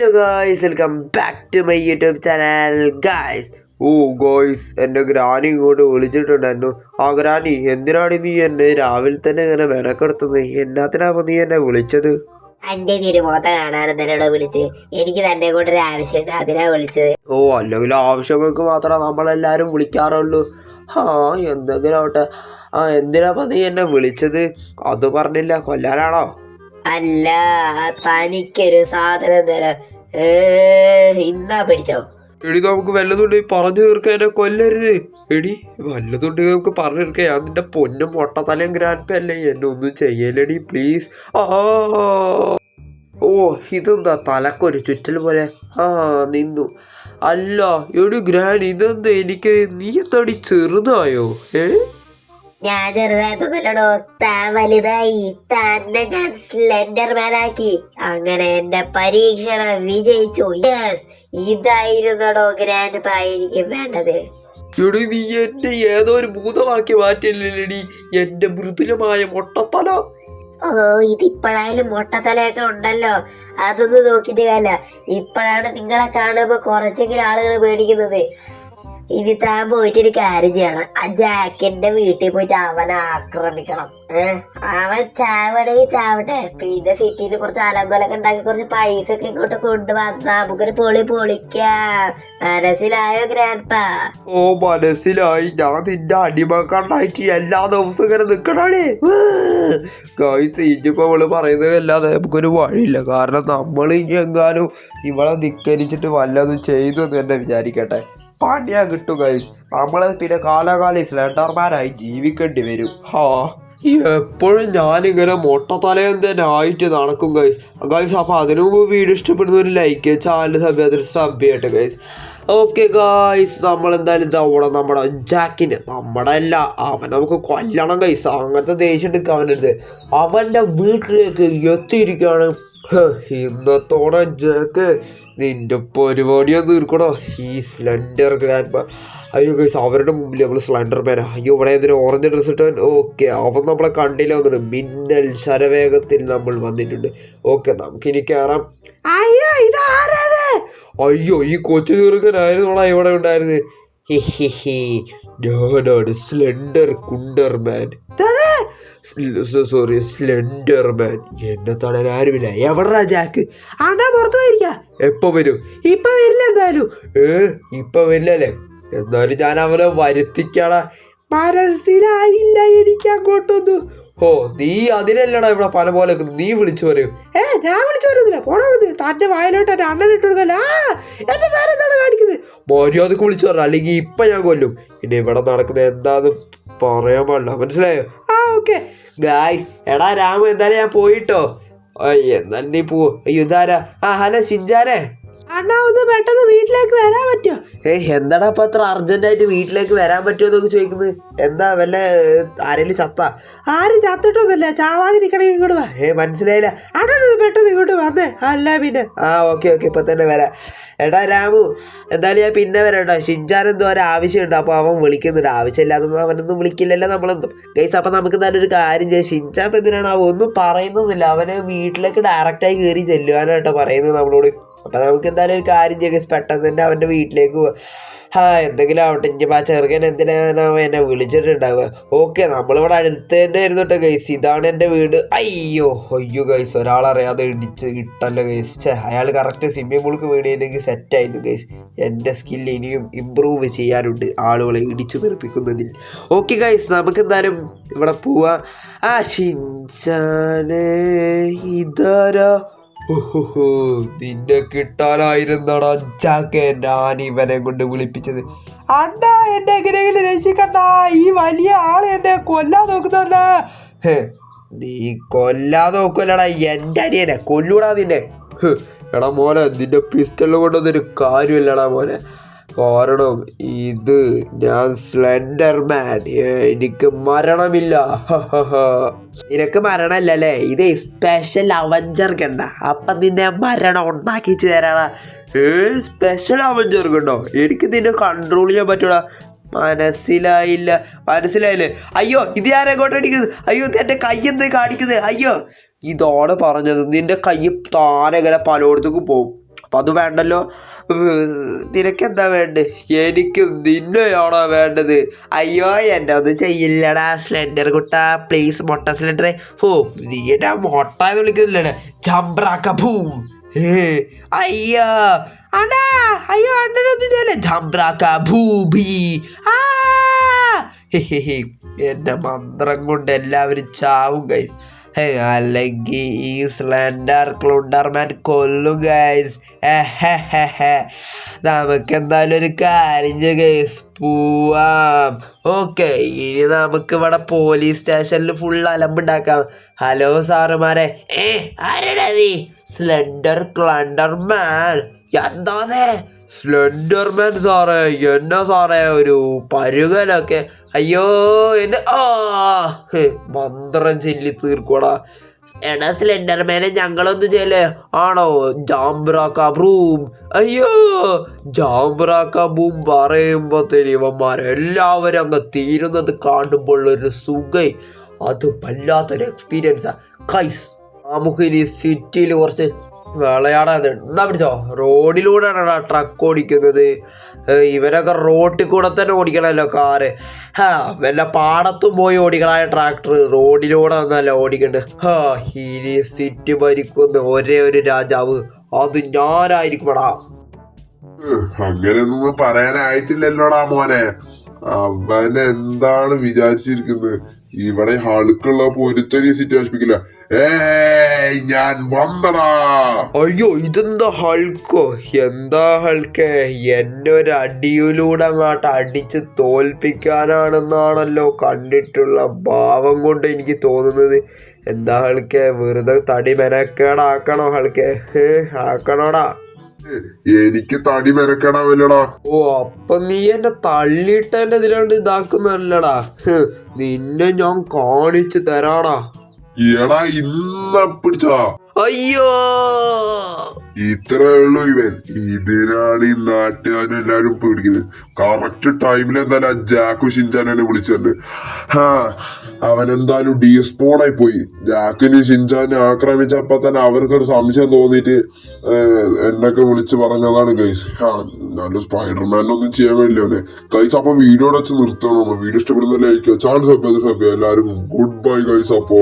Hello guys welcome back to my YouTube channel guys oh guys എന്റെ granny ഇങ്ങോട്ട് വിളിച്ചിട്ടുണ്ടായിരുന്നു. ആ ഗ്രാനി എന്തിനാണ് നീ എന്നെ രാവിലെ തന്നെ ഇങ്ങനെ മെനക്കെടുത്തുന്നത്? എന്നാത്തിനാപ്പോ നീ എന്നെ വിളിച്ചത്? അന്റെ തിരുമോത്ത കാണാനും തന്നോട് വിളിച്ച്? എനിക്ക് തന്നെ കൂടെ ഒരു ആവശ്യമുണ്ട് അതിനാ വിളിച്ചത്. ഓ അല്ലെങ്കിൽ ആവശ്യങ്ങൾക്ക് മാത്രമേ നമ്മളെല്ലാരും വിളിക്കാറുള്ളൂ. ആ എന്തെങ്കിലും ആവട്ടെ ആ എന്തിനാ നീ എന്നെ വിളിച്ചത്? അത് പറഞ്ഞില്ല. കൊല്ലാനാണോ? അല്ല തനിക്കൊരു സാധനം തരാം. ഇന്നാ പിടിച്ചോ. എടി നമുക്ക് വല്ലതുണ്ടെങ്കിൽ പറഞ്ഞു തീർക്കാൻ എന്നെ കൊല്ലരുത്. എടി വല്ലതുണ്ടെങ്കിൽ നമുക്ക് പറഞ്ഞു തീർക്കാം ഞാൻ നിന്റെ പൊന്നും മൊട്ടത്തലയും ഗ്രാൻഡ് അല്ലേ? എന്നെ ഒന്നും ചെയ്യലടി പ്ലീസ് ആ. ഓ ഇതെന്താ? തലക്കൊരു ചുറ്റൽ പോലെ. ആ നിന്നു. അല്ല എടി ഗ്രാൻ ഇതെന്താ? എനിക്ക് നീ എന്തടി ചെറുതായോ? ഏ? ഞാൻ ചെറുതായിട്ടൊന്നുമില്ലടോ. താൻ വലുതായി. തന്നെ ഞാൻ സ്ലെൻഡർ ആക്കി അങ്ങനെ എന്റെ പരീക്ഷണം വിജയിച്ചു. യെസ് ഇതായിരുന്നടോ ഗ്രാൻഡ് പാ എനിക്ക് വേണ്ടത്. ചെടി നീ എന്നെ ഏതോ ഒരു ഭൂതമാക്കി മാറ്റില്ലടി എന്റെ മൃദുലമായ മൊട്ടത്തല. ഓ ഇതിപ്പോഴായാലും മൊട്ടത്തലയൊക്കെ ഉണ്ടല്ലോ. അതൊന്നും നോക്കിയിട്ട് കാല ഇപ്പോഴാണ് നിങ്ങളെ കാണുമ്പോ കുറച്ചെങ്കിലും ആളുകൾ പേടിക്കുന്നത്. ഇനി താൻ പോയിട്ട് ഒരു കാര്യം ചെയ്യണം. ആ ജാക്കിന്റെ വീട്ടിൽ പോയിട്ട് അവനെ ആക്രമിക്കണം. ഏഹ് അവൻ ചാവണെങ്കിൽ ചാവട്ടെ. പിന്നെ സിറ്റിയിൽ കുറച്ച് അലങ്കോലൊക്കെ ഉണ്ടാക്കി കുറച്ച് പൈസ ഒക്കെ ഇങ്ങോട്ട് കൊണ്ടുവന്ന നമുക്കൊരു പൊളി പൊളിക്കാം. മനസ്സിലായോ ഗ്രാൻഡ് പാ ഓ മനസ്സിലായി. ഞാൻ നിന്റെ അടിമക്കണ്ണായിട്ട് എല്ലാ ദിവസവും ഇങ്ങനെ നിക്കണേ ഗൈസ് ഇനിയിപ്പോ അവൾ പറയുന്നത് അല്ലാതെ നമുക്കൊരു വഴിയില്ല. കാരണം നമ്മൾ ഇനി എങ്ങാനും ഇവളെ ധിക്കരിച്ചിട്ട് വല്ലതും ചെയ്തു എന്ന് തന്നെ വിചാരിക്കട്ടെ. പണിയാ കിട്ടും ഗൈസ് നമ്മൾ പിന്നെ കാലാകാലം സ്ലണ്ടർമാരായി ജീവിക്കേണ്ടി വരും. ഹാ. എപ്പോഴും ഞാനിങ്ങനെ മൊട്ടത്തലയും തന്നെ ആയിട്ട് നടക്കും ഗൈസ് ഗൈസ് അപ്പോൾ അതിനു മുമ്പ് വീഡിയോ ഇഷ്ടപ്പെടുന്ന ഒരു ലൈക്ക് ചാനൽ സബ് അതിൽ സബ് ചെയ്യട്ടെ ഗൈസ് ഓക്കെ ഗായ്സ് നമ്മൾ എന്തായാലും ഇതാ ഓടെ നമ്മുടെ ജാക്കിന് നമ്മുടെ അല്ല അവൻ നമുക്ക് കൊല്ലണം ഗൈസ് അങ്ങനത്തെ ദേഷ്യം എടുക്കുക അവനടുത്ത് അവന്റെ വീട്ടിലേക്ക് എത്തിയിരിക്കുകയാണ്. ഇന്നത്തോടെ ജാക്ക് നിന്റെ പരിപാടിയാ തീർക്കണോ? ഈ സ്ലെൻഡർ ഗ്രാൻഡ് മാൻ അയ്യോ ഗൈസ് അവരുടെ മുമ്പിൽ നമ്മൾ സ്ലണ്ടർ മാൻ അയ്യോ ഇവിടെ എന്തൊരു ഓറഞ്ച് ഡ്രസ് ഇട്ടാൻ ഓക്കെ അവൻ നമ്മളെ കണ്ടില്ല വന്നിട്ട്. മിന്നൽ ശരവേഗത്തിൽ നമ്മൾ വന്നിട്ടുണ്ട്. ഓക്കെ നമുക്കിനി കയറാം അയ്യോ ഇതാരത് അയ്യോ ഈ കൊച്ചു ചെറുക്കനായിരുന്നോടാ ഇവിടെ ഉണ്ടായിരുന്നത് ഞാനാണ് സ്ലെൻഡർ കുണ്ടർ മാൻ സോറി സ്ലെൻഡർ മാൻ എന്നെ തടയാൻ ആരുമില്ല. എവിടാ ജാക്ക്? അണ്ണാ പുറത്തു പോയിരിക്ക. എപ്പോ വരും? ഇപ്പൊ വരില്ല എന്തായാലും. ഏ ഇപ്പൊ വരില്ലല്ലേ? എന്നാലും ഞാൻ അവനെ വരുത്തിക്കാടാ. മനസ്സിലായില്ല എനിക്ക് അങ്ങോട്ടൊന്നും. ഓ നീ അതിനല്ലടാ ഇവിടെ പല പോലെ. നീ വിളിച്ചു പറയൂ. ഏ ഞാൻ വിളിച്ചു പറയുന്നില്ല. വിടുന്നത് തന്റെ വായലോട്ട് എന്റെ അണ്ണൻ ഇട്ട് കൊടുക്കല്ല എന്റെ നേരെ കാണിക്കുന്നത്? മര്യാദയ്ക്ക് വിളിച്ചു പറഞ്ഞ? അല്ലെങ്കിൽ ഇപ്പൊ ഞാൻ കൊല്ലും. പിന്നെ ഇവിടെ നടക്കുന്നത് എന്താന്ന് പറയാൻ പാടില്ല. മനസ്സിലായോ? ആ ഓക്കെ. ഗായ്സ് എടാ രാമു എന്തായാലും ഞാൻ പോയിട്ടോ. എന്നാലും നീ പോ. അയ്യോ ഇതാരാ? ആ ഹലോ ഷിഞ്ചാനെ അണ്ണാ ഒന്ന് പെട്ടെന്ന് വീട്ടിലേക്ക് വരാൻ പറ്റുമോ? ഏ എന്താടാ ഇപ്പൊ അത്ര അർജന്റായിട്ട് വീട്ടിലേക്ക് വരാൻ പറ്റുമോ എന്നൊക്കെ ചോദിക്കുന്നത്? എന്താ വല്ല ആരെങ്കിലും ചത്ത? ആരും ചത്തിട്ടൊന്നുമില്ല. ചാവാതിരിക്കണമെങ്കിൽ ഇങ്ങോട്ട് വാ. ഏ മനസ്സിലായില്ല. അണ്ണാ പെട്ടെന്ന് ഇങ്ങോട്ട് വന്നേ. അല്ല പിന്നെ. ആ ഓക്കെ ഓക്കെ ഇപ്പൊ തന്നെ വരാം. എടാ രാമു എന്തായാലും ഞാൻ പിന്നെ വരാം കേട്ടോ. ഷിൻചാൻ എന്തോ ഒരു ആവശ്യമുണ്ട്. അപ്പോൾ അവൻ വിളിക്കുന്നുണ്ട്. ആവശ്യമില്ലാതൊന്നും അവനൊന്നും വിളിക്കില്ലല്ലോ നമ്മളെന്തും. ഗൈസ് അപ്പം നമുക്ക് നല്ലൊരു കാര്യം ചെയ്യാം. ഷിൻചാൻ ഇപ്പം എന്തിനാണ്? അവ ഒന്നും പറയുന്നൊന്നുമില്ല. അവന് വീട്ടിലേക്ക് ഡയറക്റ്റായി കയറി ചെല്ലുവാനാട്ടോ പറയുന്നത് നമ്മളോട്. അപ്പം നമുക്ക് എന്തായാലും ഒരു കാര്യം ചെയ്യാം പെട്ടെന്ന് തന്നെ അവന്റെ വീട്ടിലേക്ക് പോവാം ആ എന്തെങ്കിലും ആവട്ടെ. ഇനിയിപ്പോൾ ആ ചെറുക്കൻ എന്തിനാണ് എന്നെ വിളിച്ചിട്ടുണ്ടാവുക? ഓക്കെ നമ്മളിവിടെ അടുത്ത് തന്നെ ആയിരുന്നു കേട്ടോ ഗൈസ് ഇതാണ് എന്റെ വീട്. അയ്യോ അയ്യോ ഗൈസ് ഒരാളറിയാതെ ഇടിച്ച് ഇട്ടല്ലോ ഗൈസ് ഛേ അയാൾ കറക്റ്റ് സ്വിമ്മിംഗ് പൂൾക്ക് വീണിരുന്നെങ്കിൽ സെറ്റായിരുന്നു ഗൈസ് എന്റെ സ്കിൽ ഇനിയും ഇമ്പ്രൂവ് ചെയ്യാനുണ്ട്. ആളുകളെ ഇടിച്ചു തെറിപ്പിക്കുന്നതിൽ. ഓക്കെ ഗൈസ് നമുക്ക് എന്തായാലും ഇവിടെ പോവാം. ആ ഷിൻചാനേ ഇതാരാ? നിന്നെ കിട്ടാനായിരുന്നടാ ചാക്കേ ഞാൻ ഇവനെ കൊണ്ട് വിളിപ്പിച്ചത്. അണ്ണാ എന്നെ എങ്ങനെയെങ്കിലും രക്ഷിക്കണ്ട ഈ വലിയ ആൾ എന്നെ കൊല്ലാൻ നോക്കുന്നല്ല നീ കൊല്ലാൻ നോക്കുമല്ലടാ എന്റെ അനിയനെ. കൊല്ലൂടാ നിന്നെ. എടാ മോനെ നിന്റെ പിസ്റ്റൾ കൊണ്ടൊന്നൊരു കാര്യമില്ലടാ മോനെ. കാരണം ഇത് ഞാൻ സ്ലെൻഡർ മാൻ എനിക്ക് മരണമില്ല. നിനക്ക് മരണമല്ലല്ലേ? ഇത് സ്പെഷ്യൽ അവഞ്ചർ കണ്ട. അപ്പം നിന്നെ മരണം ഉണ്ടാക്കി തരാടാ. ഏ സ്പെഷ്യൽ അവഞ്ചർ കണ്ടോ? എനിക്ക് നിന്നെ കൺട്രോൾ ചെയ്യാൻ പറ്റൂടാ. മനസ്സിലായില്ല. മനസ്സിലായില്ലേ? അയ്യോ ഇത് ഞാൻ എങ്ങോട്ട് അടിക്കുന്നത്? അയ്യോ ഇത് എന്റെ കൈ എന്ത് കാണിക്കുന്നത്? അയ്യോ. ഇതാണ് പറഞ്ഞത്. നിന്റെ കൈ താനെ ഇങ്ങനെ പലയിടത്തേക്കും പോകും. അപ്പൊ അത് വേണ്ടല്ലോ. നിനക്കെന്താ വേണ്ടത് എനിക്ക് നിന്നെയാണോ വേണ്ടത്? അയ്യോ എന്റെ ഒന്നും ചെയ്യില്ലടാ സിലിണ്ടർ കുട്ട പ്ലീസ് മൊട്ട സിലിണ്ടറെ ഓ നീ എന്നെ മൊട്ട എന്ന് വിളിക്കുന്നില്ലടാ. ചമ്പ്രാക്ക ഭൂം അയ്യോ അണ്ണാ അയ്യോ അണ്ണനൊന്നും ചെയ്യല്ലേ? ചമ്പ്രാക്ക ഭൂഭി ആ. എന്റെ മന്ത്രം കൊണ്ട് എല്ലാവരും ചാവും ഗൈസ് അല്ലെങ്കിൽ ഈ സ്ലെൻഡർ ക്ലുണ്ടർമാൻ കൊല്ലും ഗൈസ് നമുക്ക് എന്തായാലും ഒരു കാര്യം ഗൈസ് പോവാം. ഓക്കെ ഇനി നമുക്ക് ഇവിടെ പോലീസ് സ്റ്റേഷനിൽ ഫുൾ അലമ്പുണ്ടാക്കാം. ഹലോ സാറുമാരെ. ഏ ആരടാ നീ? സ്ലെൻഡർ ക്ലണ്ടർ മാൻ എന്താന്നേ സാറേ. എന്നാ സാറേ ഒരു പരുകലൊക്കെ അയ്യോ എന്നെ ആ മന്ത്രം ചെല്ലി തീർക്കോടാ എടാ സ്ലെൻഡർമാനെ ഞങ്ങളൊന്നും ചെയ്യല്ലേ? ആണോ? ജാംബ്രാക്ക ബ്രൂം അയ്യോ ജാംബ്രാക്ക ബൂം പറയുമ്പോഴത്തേന് ഇവന്മാരെല്ലാവരും അങ്ങ് തീരുന്നത് കാണുമ്പോൾ ഒരു സുഖ. അത് വല്ലാത്തൊരു എക്സ്പീരിയൻസാ കൈസ് നമുക്ക് ഇനി സിറ്റിയിൽ കുറച്ച് വിളയാടാൻ എന്നാ പിടിച്ചോ? റോഡിലൂടെയാണ് ട്രക്ക് ഓടിക്കുന്നത്. ഇവരൊക്കെ റോട്ടിൽ കൂടെ തന്നെ ഓടിക്കണമല്ലോ കാറ്. ഹാ വല്ല പാടത്തും പോയി ഓടിക്കണായ ട്രാക്ടർ റോഡിലൂടെ ഒന്നല്ല ഓടിക്കണ്ട്. ഹാ ഇനി സിറ്റി ഭരിക്കുന്ന ഒരേ ഒരു രാജാവ്. അത് ഞാനായിരിക്കുമടാ. അങ്ങനെയൊന്നും പറയാനായിട്ടില്ലല്ലോടാ മോനെ. അവൻ എന്താണ് വിചാരിച്ചിരിക്കുന്നത് ഇവിടെ ആളുക്കുള്ള പൊരുത്തനി സിറ്റുവേഷനിപ്പിക്കില്ല ഏയ് ഞാൻ വന്നടാ. അയ്യോ ഇതെന്താ ഹൾക്കോ എന്താ ഹൾക്കേ എന്നെ ഒരു അടിയിലൂടെ അങ്ങോട്ട് അടിച്ച് തോൽപ്പിക്കാനാണെന്നാണല്ലോ കണ്ടിട്ടുള്ള ഭാവം കൊണ്ട് എനിക്ക് തോന്നുന്നത്. എന്താ ഹൾക്കേ വെറുതെ തടി മെനക്കേടാക്കണോ ഹൾക്കേ ആക്കണോടാ. എനിക്ക് തടി മെനക്കേടാവില്ലടാ. ഓ അപ്പൊ നീ എന്നെ തള്ളിയിട്ടെന്റെ ഇതിലാണ്ട് ഇതാക്കുന്നല്ലടാ നിന്നെ ഞാൻ കാണിച്ചു തരാടാ. എടാ ഇന്ന പിടിച്ചതാ അയ്യോ. ഇത്രേ ഉള്ളൂ ഇവൻ. ഇതിനാണ് ഈ നാട്ടുകാരും എല്ലാരും പേടിക്കുന്നത്. കറക്റ്റ് ടൈമിൽ എന്തായാലും ആ ജാക്കു ഷിൻചാനെ വിളിച്ചിട്ടുണ്ട് ഹാ അവൻ എന്തായാലും ഡീസ്പോണായി പോയി. ജാക്കിന് ഷിൻചാനെ ആക്രമിച്ചപ്പോ തന്നെ അവർക്കൊരു സംശയം തോന്നിയിട്ട് എന്നൊക്കെ വിളിച്ച് പറഞ്ഞതാണ് ഗൈസ് ആ എന്നാലും സ്പൈഡർമാനൊന്നും ചെയ്യാൻ കഴിയില്ല ഗൈസ് അപ്പൊ വീഡിയോ വെച്ച് നിർത്തണം. വീഡിയോ ഇഷ്ടപ്പെടുന്നല്ലേ സബ്സ്ക്രൈബ് എല്ലാവരും ഗുഡ് ബൈ ഗൈസ് അപ്പോ.